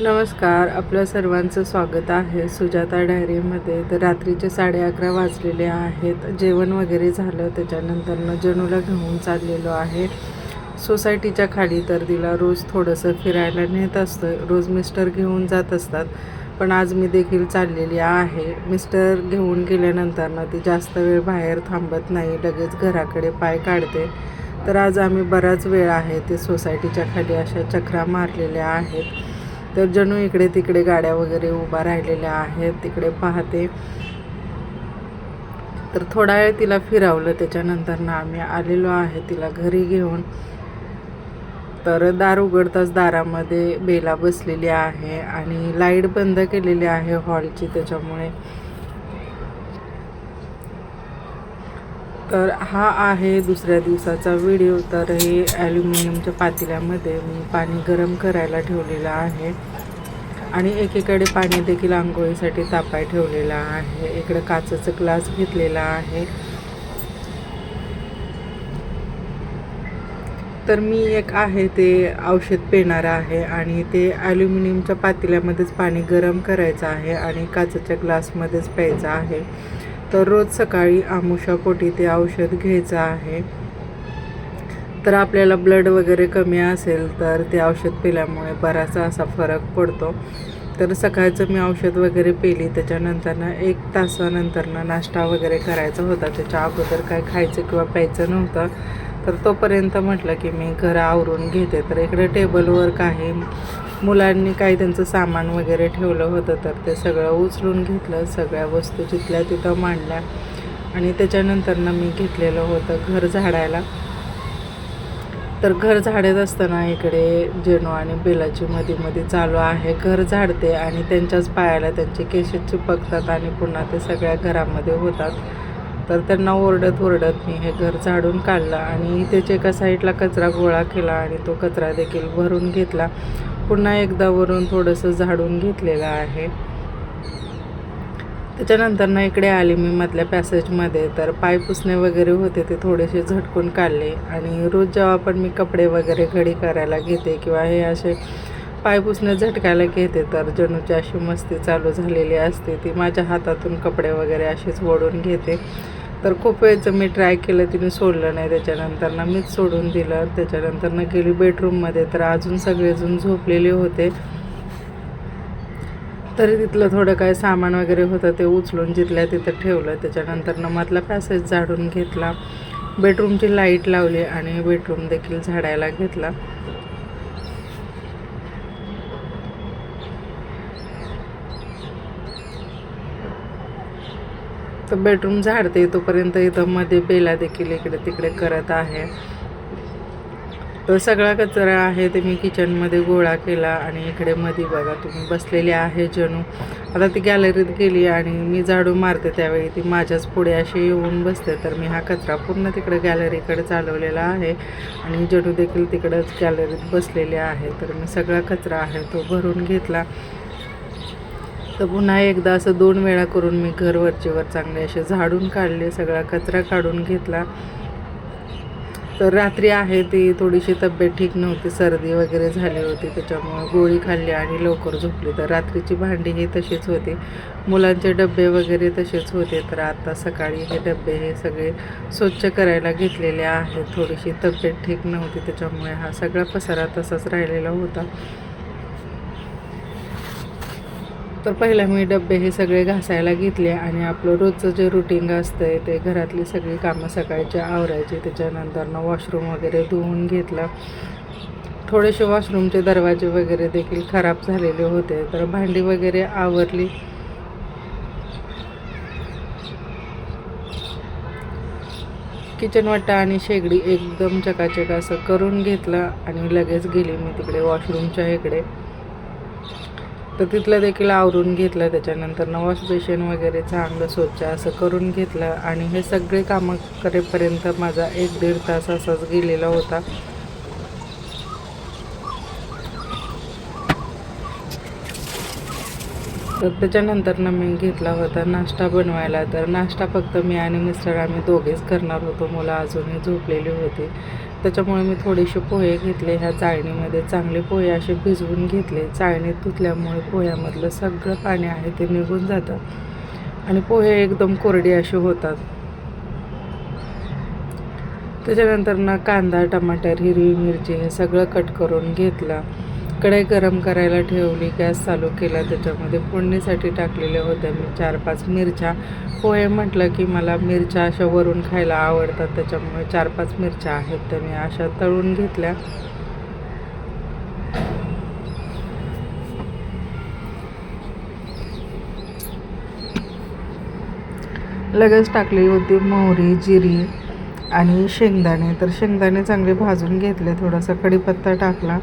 नमस्कार आपल्या सर्वांचं स्वागत आहे सुजाता डायरीमध्ये. तर रात्रीचे साडे अकरा वाजलेले आहेत. जेवण वगैरे झालं त्याच्यानंतरनं जनूला घेऊन चाललेलो आहे. सोसायटीच्या खाली तर तिला रोज थोडंसं फिरायला नेत असतं. रोज मिस्टर घेऊन जात असतात. पण आज मी देखील चाललेली आहे. मिस्टर घेऊन गेल्यानंतरनं ती जास्त वेळ बाहेर थांबत नाही. लगेच घराकडे पाय काढते. तर आज आम्ही बराच वेळ आहे ते सोसायटीच्या खाली अशा चक्रा मारलेल्या आहेत. तर जणू इकडे तिकडे गाड्या वगैरे उभा राहिलेल्या आहेत तिकडे पाहते. तर थोडा वेळ तिला फिरवलं त्याच्यानंतर ना आम्ही आलेलो आहे तिला घरी घेऊन. तर दार उघडताच दारामध्ये बेला बसलेली आहे आणि लाइट बंद केलेली आहे हॉलची त्याच्यामुळे तर हा आहे दुसऱ्या दिवसाचा व्हिडिओ. तर हे ॲल्युमिनियमच्या पातेल्यामध्ये मी पाणी गरम करायला ठेवलेलं आहे. आणि एकीकडे पाणी देखील आंघोळीसाठी तापाय ठेवलेला आहे. इकडे काचेचं ग्लास घेतलेला आहे. तर मी एक आहे ते औषध पेणार आहे आणि ते ॲल्युमिनियमच्या पातेल्यामध्येच पाणी गरम करायचं आहे आणि काचेच्या ग्लासमध्येच प्यायचं आहे. तर रोज सकाळी आमुषापोटी ते औषध घ्यायचं आहे. तर आपल्याला ब्लड वगैरे कमी असेल तर ते औषध पिल्यामुळे बराचसा असा फरक पडतो. तर सकाळचं मी औषध वगैरे पेली त्याच्यानंतरनं एक तासानंतरनं नाश्ता वगैरे करायचा होता. त्याच्या अगोदर काय खायचं किंवा प्यायचं नव्हतं. तर तोपर्यंत म्हटलं की मी घर आवरून घेते. तर इकडे टेबलवर काही मुलांनी काही त्यांचं सामान वगैरे ठेवलं होतं तर ते सगळं उचलून घेतलं सगळ्या वस्तू जिथल्या तिथं मांडल्या. आणि त्याच्यानंतरनं मी घेतलेलं होतं घर झाडायला. तर घर झाडत असताना इकडे जेनो आणि बेलाची मध्ये मध्ये चालू आहे. घर झाडते आणि त्यांच्याच पायाला त्यांचे केस चिपकतात आणि पुन्हा ते सगळ्या घरामध्ये होतात. तर त्यांना ओरडत ओरडत मी हे घर झाडून काढलं आणि त्याच्या एका साईडला कचरा गोळा केला आणि तो कचरा देखील भरून घेतला. पुन्हा एकदा वरून थोडंसं झाडून घेतलेलं आहे. त्याच्यानंतर ना इकडे आले मी मधल्या पॅसेजमध्ये तर पाय पुसणे वगैरे होते ते थोडेसे झटकून काढले. आणि रोज जेव्हा पण मी कपडे वगैरे घडी करायला घेते किंवा हे असे पाय पुसणे झटकायला घेते तर जणूची अशी मस्ती चालू झालेली असते. ती माझ्या हातातून कपडे वगैरे असेच ओढून घेते. तर खूप वेळचं मी ट्राय केलं तिने सोडलं नाही त्याच्यानंतर ना मीच सोडून दिलं त्याच्यानंतर ना गेली बेडरूममध्ये तर अजून सगळेजण झोपलेले होते. तरी तिथलं थोडं काय सामान वगैरे होतं ते उचलून जिथल्या तिथं ठेवलं. त्याच्यानंतर ना मधला पॅसेज झाडून घेतला. बेडरूमची लाइट लावली आणि बेडरूम देखील झाडायला घेतला. तर बेडरूम झाडते तोपर्यंत इथं मध्ये बेला देखील इकडे तिकडे करत आहे. तर सगळा कचरा आहे ते मी किचनमध्ये गोळा केला आणि इकडे मध्ये बघा तुम्ही बसलेली आहे जणू आता ती गॅलरीत गेली आणि मी झाडू मारते त्यावेळी ती माझ्याच पुढे अशी येऊन बसते. तर मी हा कचरा पूर्ण तिकडे गॅलरीकडे चालवलेला आहे आणि जणू देखील तिकडंच गॅलरीत बसलेले आहे. तर मी सगळा कचरा आहे तो भरून घेतला. तर पुन्हा एकदा असं दोन वेळा करून मी घर वरचेवर चांगले असे झाडून काढले सगळा कचरा काढून घेतला. तर रात्री आहे ती थोडीशी तब्येत ठीक नव्हती सर्दी वगैरे झाली होती त्याच्यामुळे गोळी खाल्ली आणि लवकर झोपली. तर रात्रीची भांडी ही तशीच होती. मुलांचे डबे वगैरे तसेच होते तर आता सकाळी हे डबे हे सगळे स्वच्छ करायला घेतलेले आहेत. थोडीशी तब्येत ठीक नव्हती त्याच्यामुळे हा सगळा पसारा तसाच राहिलेला होता. तर पहिला मी डबे हे सगळे घासायला घेतले आणि आपलं रोजचं जे रुटीन असतं ते घरातली सगळी कामं सकाळची आवरायची. त्याच्यानंतरनं वॉशरूम वगैरे धुवून घेतलं. थोडेसे वॉशरूमचे दरवाजे वगैरे देखील खराब झालेले होते. तर भांडी वगैरे आवरली. किचन वाटा आणि शेगडी एकदम चकाचक असं करून घेतलं आणि लगेच गेली मी तिकडे वॉशरूमच्या इकडे. तर तिथलं देखील आवरून घेतलं. त्याच्यानंतर वॉश बेसिन वगैरे चांगलं स्वच्छ असं करून घेतलं. आणि हे सगळे कामं करेपर्यंत माझा एक दीड तास असाच गेलेला होता. तर त्याच्यानंतर मी घेतला होता नाश्ता बनवायला. तर नाश्ता फक्त मी आणि मिस्टर आम्ही दोघेच करणार होतो. मुलं अजूनही झोपलेली होती. त्याच्यामुळे मी थोडेसे पोहे घेतले ह्या चाळणीमध्ये. चांगले पोहे असे भिजवून घेतले. चाळणीत धुतल्यामुळे पोह्यामधलं सगळं पाणी आहे ते निघून जातं. आणि पोहे एकदम कोरडे असे होतात. त्याच्यानंतर ना कांदा टमाटर हिरवी मिरची हे सगळं कट करून घेतलं. कढई गरम करायला ठेवली गॅस चालू केला त्याच्यामध्ये फोडणीसाठी टाकलेल्या होत्या मी चार पाच मिरच्या. पोहे म्हटलं की मला मिरच्या अशा वरून खायला आवडतात त्याच्यामुळे चार पाच मिरच्या आहेत तर मी अशा तळून घेतल्या. लगेच टाकली होती मोहरी जिरी आणि शेंगदाणे. तर शेंगदाणे चांगले भाजून घेतले थोडासा कढीपत्ता टाकला.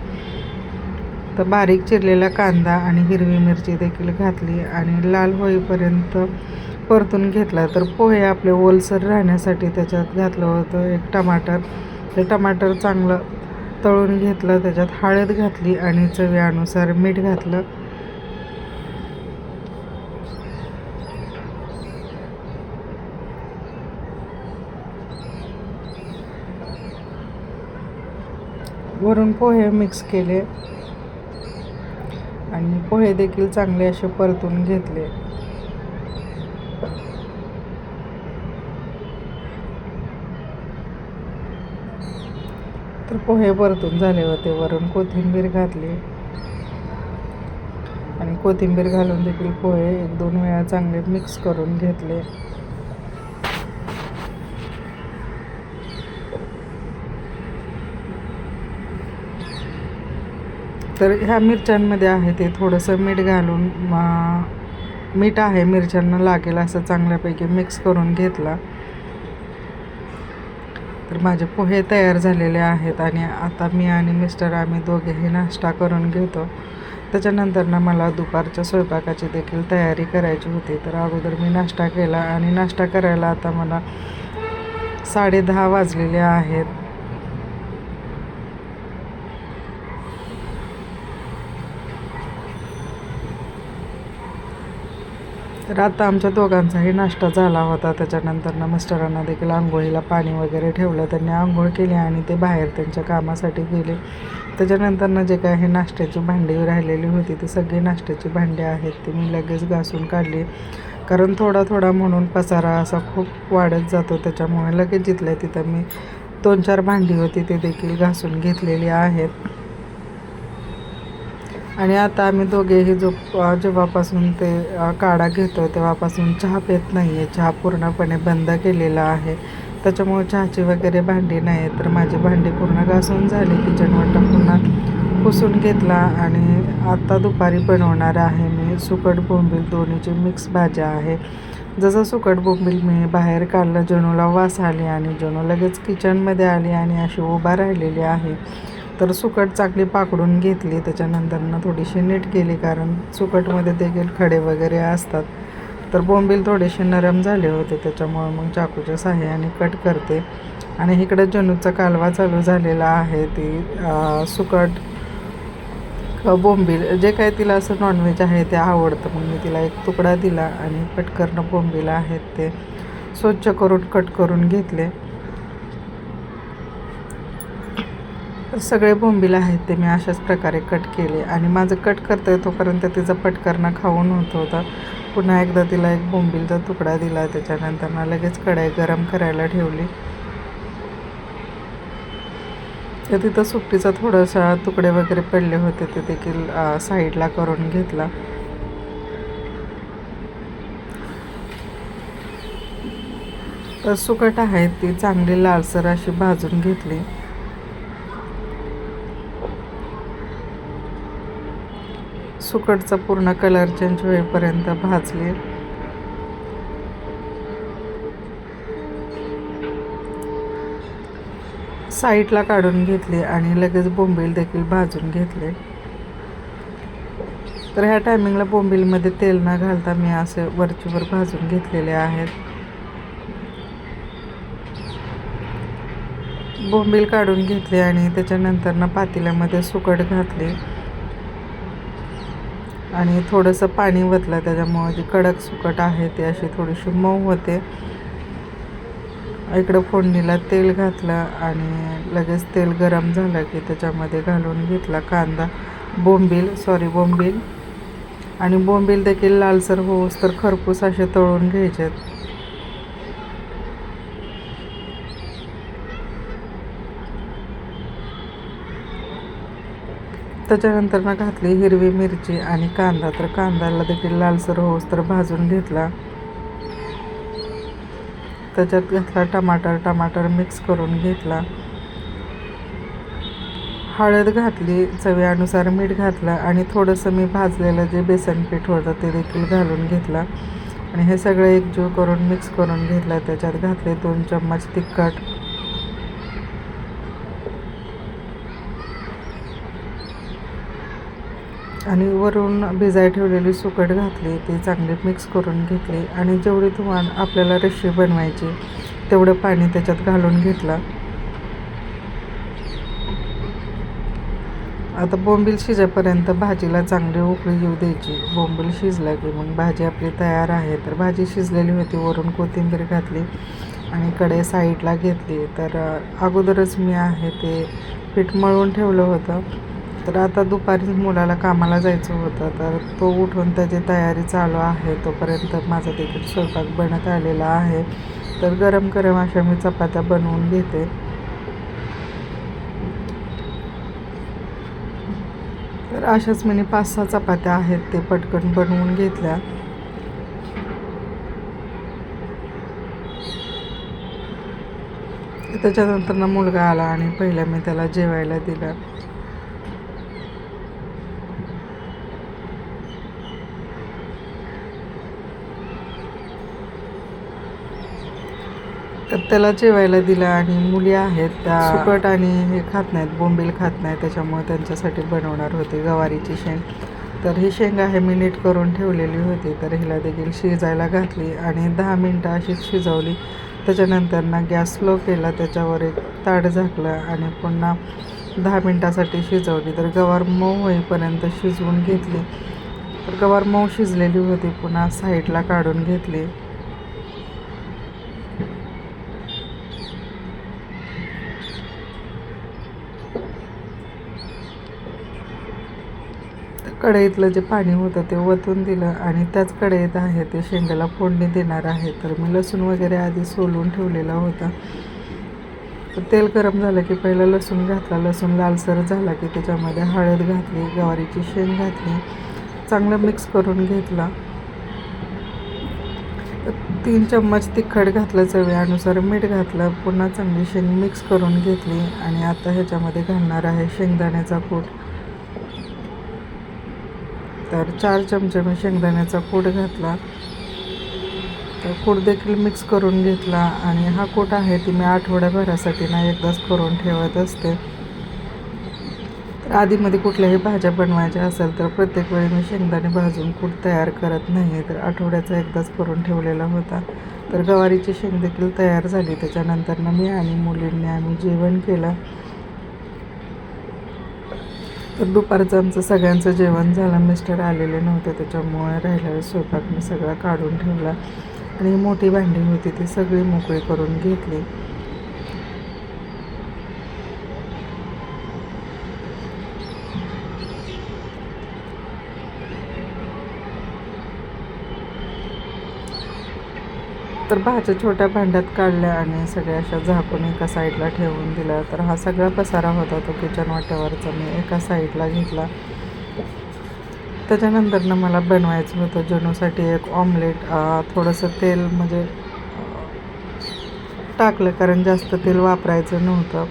तर बारीक चिरलेला कांदा आणि हिरवी मिरची देखील घातली आणि लाल होईपर्यंत परतून घेतला. तर पोहे आपले ओलसर राहण्यासाठी त्याच्यात घातलं होतं एक टमाटर. ते टमाटर चांगलं तळून घेतलं त्याच्यात हळद घातली आणि चवीनुसार मीठ घातलं. वरून पोहे मिक्स केले. आणि पोहे देखील चांगले असे परतून घेतले. तर पोहे परतून झाले होते. वरून कोथिंबीर घातली. आणि कोथिंबीर घालून देखील पोहे एक दोन वेळा चांगले मिक्स करून घेतले. तर ह्या मिरच्यांमध्ये आहे ते थोडंसं मीठ घालून मीठ आहे मिरच्यांना लागेल असं चांगल्यापैकी मिक्स करून घेतला. तर माझे पोहे तयार झालेले आहेत आणि आता मी आणि मिस्टर आम्ही दोघेही नाश्ता करून घेतो. त्याच्यानंतर ना मला दुपारच्या स्वयंपाकाची देखील तयारी करायची होती. तर अगोदर मी नाश्ता केला आणि नाश्ता करायला आता मला साडे दहा वाजलेले आहेत. तर आता आमच्या दोघांचाही नाश्ता झाला होता. त्याच्यानंतर ना मिस्टरांना देखील आंघोळीला पाणी वगैरे ठेवलं. त्यांनी आंघोळ केली आणि ते बाहेर त्यांच्या कामासाठी गेले. त्याच्यानंतर ना जे काय हे नाश्त्याची भांडी राहिलेली होती ती सगळी नाश्त्याची भांडी आहेत ती मी लगेच घासून काढली. कारण थोडा थोडा म्हणून पसारा असा खूप वाढत जातो. त्याच्यामुळे लगेच जिथल्या तिथं मी दोन चार भांडी होती ते देखील घासून घेतलेली आहेत. आणि आता आम्ही दोघेही जो जेव्हापासून ते काढा घेतो तेव्हापासून चहा पेत नाही आहे चहा पूर्णपणे बंद केलेला आहे. त्याच्यामुळे चहाची वगैरे भांडी नाही तर माझी भांडी पूर्ण घासून झाली किचन पुन्हा पुसून घेतला आणि आता दुपारी बनवणार आहे मी सुकट बोंबील. दोन्हीची मिक्स भाज्या आहे. जसं सुकट बोंबील मी बाहेर काढलं जणूला वास आली आणि जणू लगेच किचनमध्ये आली आणि अशी उभा राहिलेली आहे. तर सुकट चाकली पाकडून घेतली. त्याच्यानंतरनं थोडीशी नीट केली कारण सुकटमध्ये देखील खडे वगैरे असतात. तर बोंबील थोडेसे नरम झाले होते त्याच्यामुळं मग चाकूच्या साह्याने कट करते. आणि इकडे जनूचा कालवा चालू झालेला आहे ती सुकट बोंबील जे काय तिला असं नॉनव्हेज आहे ते आवडतं. मग मी तिला एक तुकडा दिला आणि कट करणं बोंबील आहेत ते स्वच्छ करून कट करून घेतले. सगळे बोंबील आहेत ते मी अशाच प्रकारे कट केले. आणि माझं कट करता तोपर्यंत तिचा पटकरणं खाऊन होत होता. पुन्हा एकदा तिला एक बोंबीलचा तुकडा दिला. त्याच्यानंतर ना लगेच कढाई गरम करायला ठेवली. तर तिथं सुट्टीचा थोडासा तुकडे वगैरे पडले होते. ते देखील साईडला करून घेतला. तर सुकट आहे ती. चांगली लालसर अशी भाजून घेतली. सुकटचा पूर्ण कलर चेंज होईपर्यंत भाजले. साईडला काढून घेतले आणि लगेच बोंबील देखील भाजून घेतले. तर ह्या टायमिंगला बोंबीलमध्ये तेल न घालता मी असे वरचीवर भाजून घेतलेले आहेत. बोंबील काढून घेतले आणि त्याच्यानंतर ना पातेल्यामध्ये सुकट घातले. आणि थोडंसं पाणी वतलं त्याच्यामुळे जी कडक सुकट आहे ती अशी थोडीशी मऊ होते. इकडं फोडणीला तेल घातलं आणि लगेच तेल गरम झालं की त्याच्यामध्ये घालून घेतला कांदा. बोंबील सॉरी बोंबील. आणि बोंबील देखील लालसर होऊस तर खरपूस असे तळून घ्यायचे त्याच्यानंतर ना घातली हिरवी मिरची आणि कांदा. तर कांद्याला देखील लालसर होऊस तर भाजून घेतला. त्याच्यात घातला टमाटर. टमाटर मिक्स करून घेतला. हळद घातली चवीनुसार मीठ घातलं आणि थोडंसं मी भाजलेलं जे बेसन पीठ होतं ते देखील घालून घेतलं. आणि हे सगळं एकजीव करून मिक्स करून घेतलं. त्याच्यात घातले दोन चम्मच तिखट. आणि वरून भिजाय ठेवलेली सुकट घातली ते चांगली मिक्स करून घेतली आणि जेवढी तुम्हाला आपल्याला रश्शी बनवायची तेवढं पाणी त्याच्यात घालून घेतलं. आता बोंबील शिजेपर्यंत भाजीला चांगली उकळी येऊ द्यायची. बोंबील शिजला की मग भाजी आपली तयार आहे. तर भाजी शिजलेली होती वरून कोथिंबीर घातली आणि कडे साईडला घेतली. तर अगोदरच मी आहे ते पीठ मळून ठेवलं होतं. तर आता दुपारी मुलाला कामाला जायचं होतं. तर तो उठून त्याची तयारी चालू आहे. तोपर्यंत माझा देखील स्वयंपाक बनत आलेला आहे. तर गरम गरम अशा मी चपात्या बनवून घेते. तर अशाच मी पाच सहा चपात्या आहेत ते पटकन बनवून घेतल्या. त्याच्यानंतर ना मुलगा आला आणि पहिल्या मी त्याला जेवायला दिलं. तर त्याला जेवायला दिलं आणि मुली आहेत त्या सुकट आणि हे खात नाहीत बोंबील खात नाहीत त्याच्यामुळे त्यांच्यासाठी बनवणार होते गवारीची शेंग. तर ही शेंग आहे मी नीट करून ठेवलेली होती तर हिला देखील शिजायला घातली आणि दहा मिनटं अशीच शिजवली. त्याच्यानंतर ना गॅस स्लो केला त्याच्यावर एक ताट झाकलं आणि पुन्हा दहा मिनटासाठी शिजवली. तर गवार मऊ होईपर्यंत शिजवून घेतली. तर गवार मऊ शिजलेली होती पुन्हा साईडला काढून घेतली. कढईतलं जे पाणी होतं ते वतून दिलं आणि त्याच कढईत आहे ते शेंगाला फोडणी देणार आहे. तर मी लसूण वगैरे आधी सोलून ठेवलेला होता. तर तेल गरम झालं की पहिलं लसूण घातला. लसूण लालसर झाला की त्याच्यामध्ये हळद घातली गवारीची शेंग घातली चांगलं मिक्स करून घेतला. तीन चम्मच तिखट घातलं चवीनुसार मीठ घातलं पुन्हा चांगली शेंग मिक्स करून घेतली आणि आता ह्याच्यामध्ये घालणार आहे शेंगदाण्याचा कूट. तर चार चमचे मी शेंगदाण्याचा कूट घातला. तर कूट देखील मिक्स करून घेतला आणि हा कूट आहे ती मी आठवड्याभरासाठी ना एकदाच करून ठेवत असते. तर आधीमध्ये कुठल्याही भाज्या बनवायच्या असेल तर प्रत्येक वेळी मी शेंगदाणे भाजून कूट तयार करत नाही तर आठवड्याचा एकदाच करून ठेवलेला होता. तर गवारीची शेंग देखील तयार झाली. त्याच्यानंतर मी आणि मुलींनी आम्ही जेवण केलं. तर दुपारचं आमचं सगळ्यांचं जेवण झालं. मिस्टर आलेले नव्हते त्याच्यामुळे राहिलेला स्वयंपाक मी सगळा काढून ठेवला. आणि मोठी भांडी होती ती सगळी मोकळी करून घेतली. तर भाज्या छोट्या भांड्यात काढल्या आणि सगळ्या अशा झाकून एका साईडला ठेवून दिला तर हा सगळा पसारा होता तो किचन वाट्यावरचा. मी एका साईडला घेतला. त्याच्यानंतरनं मला बनवायचं होतं जनूसाठी एक ऑमलेट थोडंसं तेल म्हणजे टाकलं कारण जास्त तेल वापरायचं नव्हतं.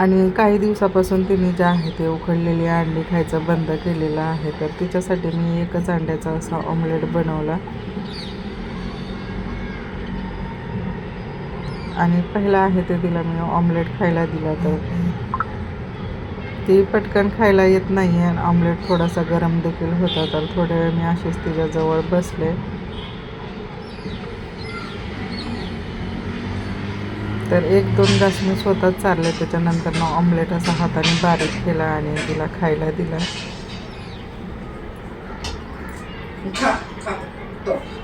आणि काही दिवसापासून तिने जे आहे ते उकडलेली अंडी खायचं बंद केलेलं आहे. तर तिच्यासाठी मी एकच अंड्याचा असा ऑमलेट बनवला. आणि पहिला आहे ते तिला मी ऑमलेट खायला दिला तर. ती पटकन खायला येत नाही आहे ऑमलेट थोडासा गरम देखील होता तर थोड्या वेळ मी अशीच तिच्याजवळ बसले. तर एक दोन घास मी स्वतःच चालले त्याच्यानंतर ना ऑमलेट असा हाताने बारीक केला आणि तिला खायला दिला.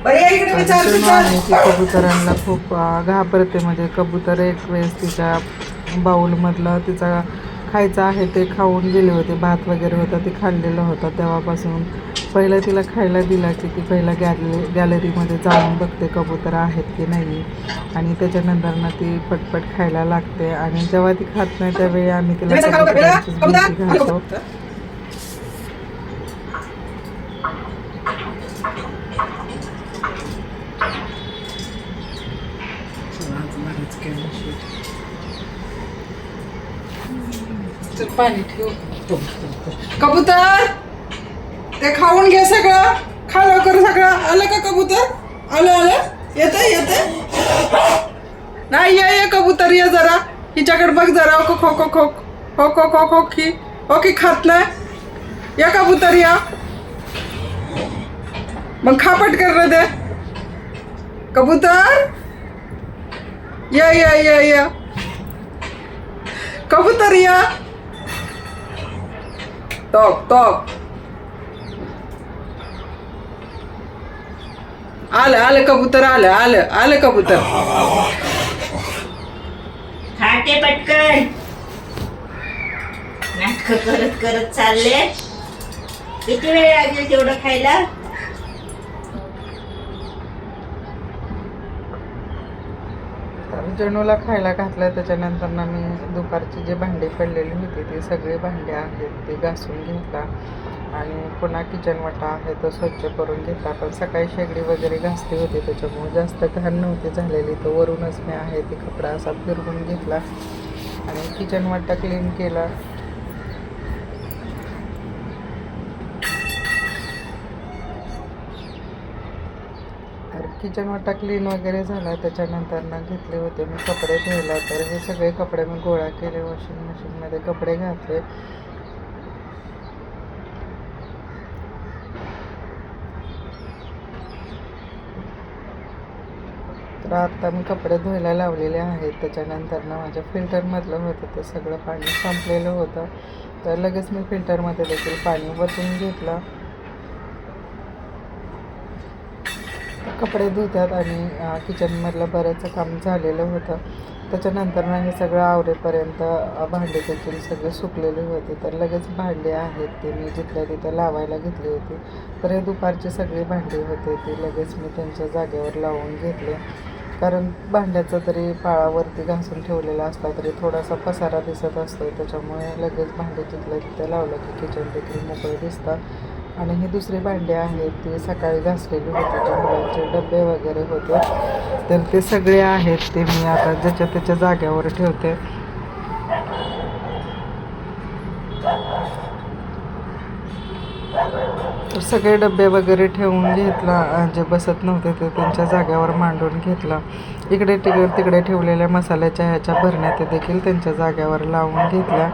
बरं या इकडे विचार जणू विचार. आहे ती कबुतरांना खूप घाबरते म्हणजे कबूतर एक वेळेस तिच्या बाऊलमधला तिचा खायचं आहे ते खाऊन गेले होते भात वगैरे होता ते खाल्लेलं होतं तेव्हापासून. पहिलं तिला खायला दिला की ती पहिला गॅलरी गॅलरीमध्ये जाऊन बघते कबूतर आहेत की नाही. आणि त्याच्यानंतर ना ती पटपट खायला लागते. आणि जेव्हा ती खात नाही त्यावेळी आम्ही तिला घालतो चल पाणी ठेव. कबूतर ते खाऊन घे सगळं. खा लवकर सगळं. आलं का कबूतर? आलं आलं. येते येते नाही ये ये कबूतर ये जरा. हिच्याकडे बघ जरा. खो खो खो खो खो खो खो खो की हो की खात नाही. या कबूतर या. मग खापट कर रे दे कबूतर. या या या या. कबूतर या. टॉक टॉक आलं आलं कबूतर आलं आलं आलं कबूतर. खाते पटकन. नाटक करत करत चालले. किती वेळ लागेल तेवढं खायला तर जणूला खायला घातलं त्याच्यानंतर ना मी दुपारची जी भांडी पडलेली होती ती सगळी भांडी आहेत ती घासून घेतला. आणि पुन्हा किचन वाटा आहे तो स्वच्छ करून घेतला. पण सकाळी शेगडी वगैरे घासली होती त्याच्यामुळे जास्त घाण नव्हती झालेली. तर वरूनच मी आहे ती कपडा असा फिरवून घेतला. आणि किचन वाटा क्लीन केला. तर किचन वाटा क्लीन वगैरे झाला त्याच्यानंतर ना घेतले होते मी कपडे धुयला. तर हे सगळे कपडे मी गोळा केले वॉशिंग मशीनमध्ये कपडे घातले. तर आत्ता मी कपडे धुवायला लावलेले आहेत. त्याच्यानंतर ना माझ्या फिल्टरमधलं होतं ते सगळं पाणी संपलेलं होतं. तर लगेच मी फिल्टरमध्ये देखील पाणी वतून घेतलं. कपडे धुतात आणि किचनमधलं बरंच काम झालेलं होतं. त्याच्यानंतर ना हे सगळं आवरेपर्यंत भांडे देखील सगळे सुकलेले होते. तर लगेच भांडे आहेत ते मी जिथल्या तिथं लावायला घेतली होती. तर हे दुपारची सगळी भांडी होते ती लगेच मी त्यांच्या जागेवर लावून घेतले. कारण भांड्याचा तरी पाळावरती घासून ठेवलेला असला तरी थोडासा पसारा दिसत असतो त्याच्यामुळे लगेच भांडे जिथल्या तिथं लावलं की किचन देखील मोकळे दिसतात आणि ही दुसरी भांडी आहेत ती सकाळी घासलेली होती त्या मुलांचे डबे वगैरे होते. तर ते सगळे आहेत ते मी आता ज्याच्या त्याच्या जाग्यावर ठेवते. तर सगळे डबे वगैरे ठेवून घेतला जे बसत नव्हते ते त्यांच्या जाग्यावर मांडून घेतला. इकडे तिकडे तिकडे ठेवलेल्या मसाल्याच्या ह्याच्या भरण्या ते देखील त्यांच्या जाग्यावर लावून घेतल्या.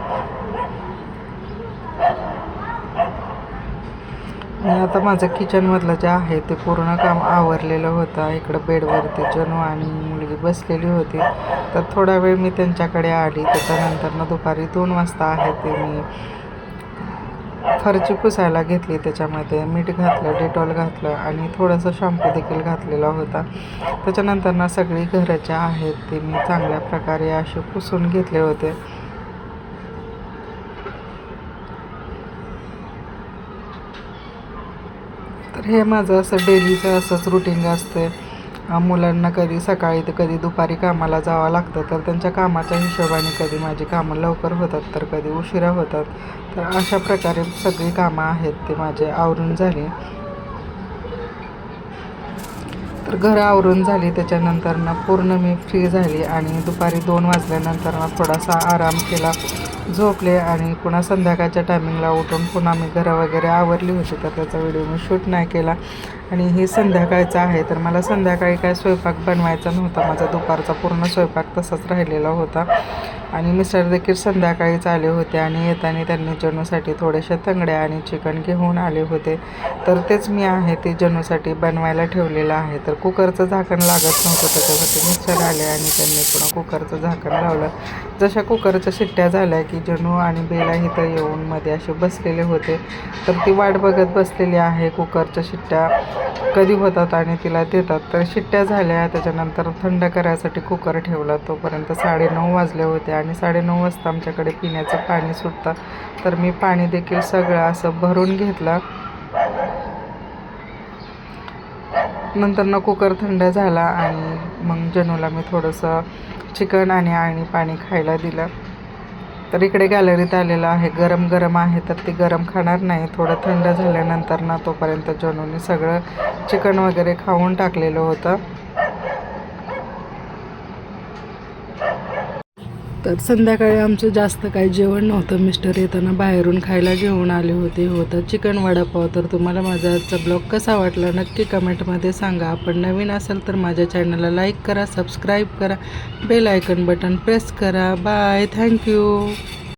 आणि आता माझं किचनमधलं जे आहे ते पूर्ण काम आवरलेलं होतं. इकडं बेडवरती जनू आणि मुलगी बसलेली होती. तर थोडा वेळ मी त्यांच्याकडे आली. त्याच्यानंतर ना दुपारी दोन वाजता आहे ते मी फरची पुसायला घेतली. त्याच्यामध्ये मीठ घातलं डेटॉल घातलं आणि थोडंसं शॅम्पू देखील घातलेला होता. त्याच्यानंतर ना सगळी घरं ज्या आहेत ते मी चांगल्या प्रकारे असे पुसून घेतले होते. तर हे माझं असं डेलीचं असंच रुटीन असतं मुलांना कधी सकाळी तर कधी दुपारी कामाला जावं लागतं तर त्यांच्या कामाच्या हिशोबाने कधी माझी कामं लवकर होतात तर कधी उशिरा होतात. तर अशा प्रकारे सगळी कामं आहेत ते माझे आवरून झाली. तर घर आवरून झाली त्याच्यानंतर ना पूर्ण मी फ्री झाली आणि दुपारी दोन वाजल्यानंतर ना थोडासा आराम केला. झोपले आणि पुन्हा संध्याकाळच्या टायमिंगला उठून पुन्हा मी घरं वगैरे आवरली होती तर त्याचा व्हिडिओ मी शूट नाही केला. आणि हे संध्याकाळचं आहे तर मला संध्याकाळी काय स्वयंपाक बनवायचा नव्हता. माझा दुपारचा पूर्ण स्वयंपाक तसाच राहिलेला होता. आणि मिस्टर देखील संध्याकाळीच आले होते आणि येताना त्यांनी जनूसाठी थोड्याशा तंगड्या आणि चिकन घेऊन आले होते. तर तेच मी आहे ते जनूसाठी बनवायला ठेवलेलं आहे. तर कुकरचं झाकण लागत नव्हतं त्याच्यासाठी मिस्टर आले आणि त्यांनी पुन्हा कुकरचं झाकण लावलं. जशा कुकरच्या शिट्ट्या झाल्या की जनू आणि बेला इथं येऊन मध्ये असे बसलेले होते तर ती वाट बघत बसलेली आहे. कुकरच्या शिट्ट्या कधी होतात आणि तिला देतात. तर शिट्ट्या झाल्या त्याच्यानंतर थंड करायसाठी कुकर ठेवला. तोपर्यंत साडेनऊ वाजले होते आणि आणि साडेनऊ वाजता आमच्याकडे पिण्याचं पाणी सुटतं. तर मी पाणी देखील सगळं असं भरून घेतलं. नंतर ना कुकर थंड झाला आणि मग जनूला मी थोडंसं चिकन आणि आणि पाणी खायला दिलं. तर इकडे गॅलरीत आलेलं आहे. गरम गरम आहे तर ते गरम खाणार नाही. थोडं थंड झाल्यानंतर ना तोपर्यंत जनूने सगळं चिकन वगैरे खाऊन टाकलेलं होतं. तर संध्याकाळी आमचं जास्त काही जेवण नव्हतं. मिस्टर येताना बाहेरून खायला घेऊन आले होते. होतं चिकन वडापाव तर तुम्हाला माझा आजचा ब्लॉग कसा वाटला नक्की कमेंटमध्ये सांगा. आपण नवीन असाल तर माझ्या चॅनलला लाईक करा सबस्क्राईब करा बेल आयकन बटन प्रेस करा. बाय. Thank you